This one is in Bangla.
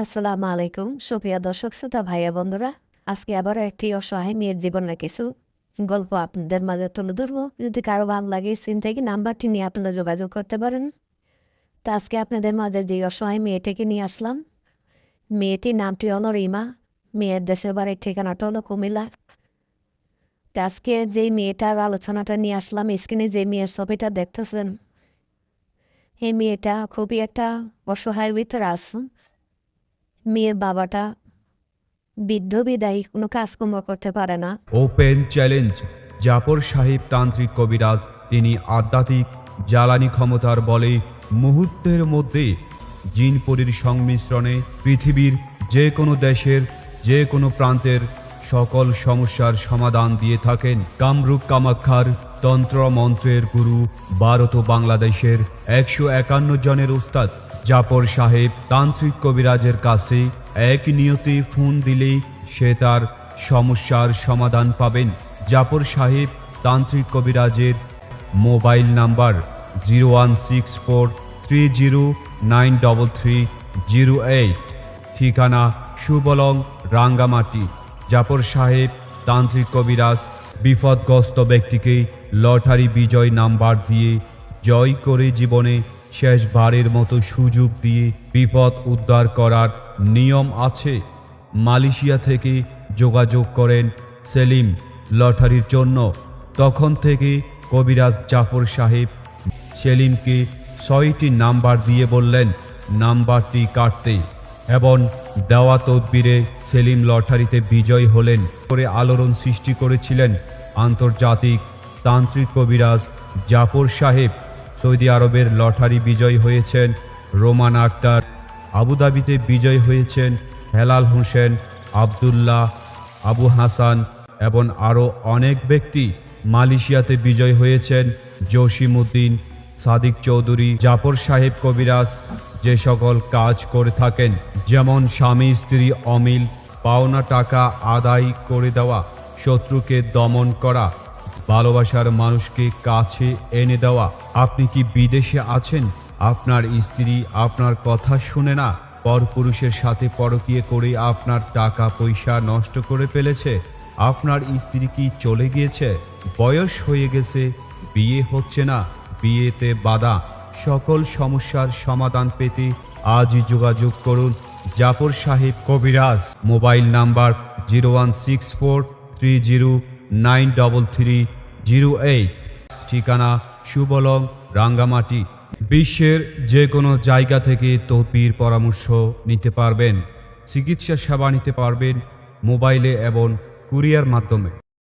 আসসালামু আলাইকুম, সুপ্রিয়া দর্শক, শ্রোতা ভাইয়া বন্ধুরা। আজকে আবার একটি অসহায় মেয়ের জীবনের কিছু গল্প আপনাদের মাঝে তুলে ধরবো। যদি কারও ভালো লাগে সিন থেকে নাম্বারটি নিয়ে আপনারা যোগাযোগ করতে পারেন। তা আজকে আপনাদের মাঝে যে অসহায় মেয়েটিকে নিয়ে আসলাম। মেয়েটির নামটি হলো রিমা। মেয়ের দেশের বাড়ির ঠিকানাটা হলো কুমিল্লা। তা আজকে যে মেয়েটার আলোচনাটা নিয়ে আসলাম, স্ক্রিনে যে মেয়ের ছবিটা দেখতেছেন, এই মেয়েটা খুবই একটা অসহায়ের ভিতরে আসুন মেয়ের বাবাটা বৃদ্ধ, বিদায়ী, কোনো কাজকর্ম করতে পারে না। ওপেন চ্যালেঞ্জ জাফর সাহিব তান্ত্রিক কবিরাজ তিনি আধ্যাত্মিক জ্বালানি ক্ষমতার বলে মুহূর্তের মধ্যে জিনপরির সংমিশ্রণে পৃথিবীর যে কোনো দেশের যে কোনো প্রান্তের সকল সমস্যার সমাধান দিয়ে থাকেন কামরূপ কামাক্ষার তন্ত্র মন্ত্রের গুরু, ভারত ও বাংলাদেশের একশো একান্ন জনের উস্তাদ জাফর সাহেব তান্ত্রিক কবিরাজের কাছে এক নিয়তে ফোন দিলেই সে তার সমস্যার সমাধান পাবেন। জাফর সাহেব তান্ত্রিক কবিরাজের mobile number zero one six four three zero nine double three zero eight. ঠিকানা সুবলং, রাঙ্গামাটি। জাফর সাহেব তান্ত্রিক কবিরাজ বিপদগ্রস্ত ব্যক্তিকে লটারি বিজয় নাম্বার দিয়ে জয় করে জীবনে শেষবারের মতো সুযোগ দিয়ে বিপদ উদ্ধার করার নিয়ম আছে। মালয়েশিয়া থেকে যোগাযোগ করেন সেলিম লটারির জন্য। তখন থেকে কবিরাজ জাফর সাহেব সেলিমকে ছয়টি নাম্বার দিয়ে বললেন, নাম্বারটি কাটতে। এবং দেওয়া তদবিরে সেলিম লটারিতে বিজয় হলেন। করে আলোড়ন সৃষ্টি করেছিলেন আন্তর্জাতিক তান্ত্রিক কবিরাজ জাফর সাহেব। সৌদি আরবের লটারি বিজয় হয়েছেন রোমান আক্তার আবুধাবিতে বিজয় হয়েছেন হেলাল হোসেন, আবদুল্লাহ, আবু হাসান এবং আরও অনেক ব্যক্তি মালয়েশিয়াতে বিজয় হয়েছেন জসিমউদ্দিন, সাদিক চৌধুরী, জাফর সাহেব কবিরাজ, যে সকল কাজ করে থাকেন, যেমন স্বামী, স্ত্রী, অমিল, পাওনা টাকা আদায় করে দেওয়া, শত্রুকে দমন করা ভালোবাসার মানুষকে কাছে এনে দেওয়া। আপনি কি বিদেশে আছেন? আপনার স্ত্রী আপনার কথা শুনে না? পরপুরুষের সাথে পরকিয়ে করে আপনার টাকা পয়সা নষ্ট করে ফেলেছে। আপনার স্ত্রী কি চলে গিয়েছে? বয়স হয়ে গেছে, বিয়ে হচ্ছে না, বিয়েতে বাধা। সকল সমস্যার সমাধান পেতে আজই যোগাযোগ করুন জাফর সাহেব কবিরাজ। Mobile number zero one six four three zero nine double three zero ঠিকানা সুবলং, রাঙ্গামাটি। বিশ্বের যে কোনো জায়গা থেকে তহবির পরামর্শ নিতে পারবেন, চিকিৎসা সেবা নিতে পারবেন মোবাইলে এবং কুরিয়ার মাধ্যমে।